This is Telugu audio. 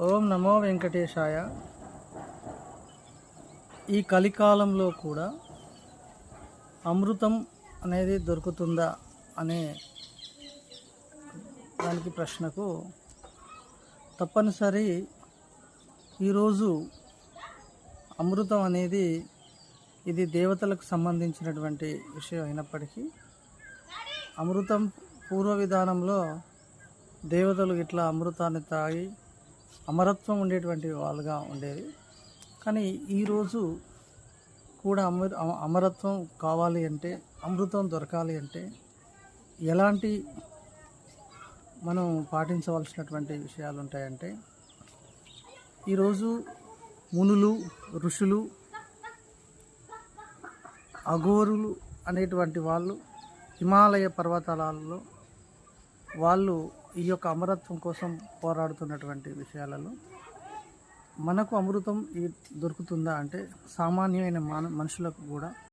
ఓం నమో వెంకటేశాయ. ఈ కలికాలంలో కూడా అమృతం అనేది దొరుకుతుందా అనే దానికి ప్రశ్నకు తప్పనిసరి ఈరోజు అమృతం అనేది ఇది దేవతలకు సంబంధించినటువంటి విషయం అయినప్పటికీ అమృతం పూర్వ విధానంలో దేవతలు ఇట్లా అమృతాన్ని తాగి అమరత్వం ఉండేటువంటి వాళ్ళుగా ఉండేది. కానీ ఈరోజు కూడా అమర అమరత్వం కావాలి అంటే అమృతం దొరకాలి అంటే ఎలాంటి మనం పాటించవలసినటువంటి విషయాలు ఉంటాయంటే ఈరోజు మునులు ఋషులు అఘోరులు అనేటువంటి వాళ్ళు హిమాలయ పర్వతాలలో వాళ్ళు ఈ యొక్క అమరత్వం కోసం పోరాడుతున్నటువంటి విషయాలలో మనకు అమృతం ఈ దొరుకుతుందా అంటే సామాన్యమైన మాన మనుషులకు కూడా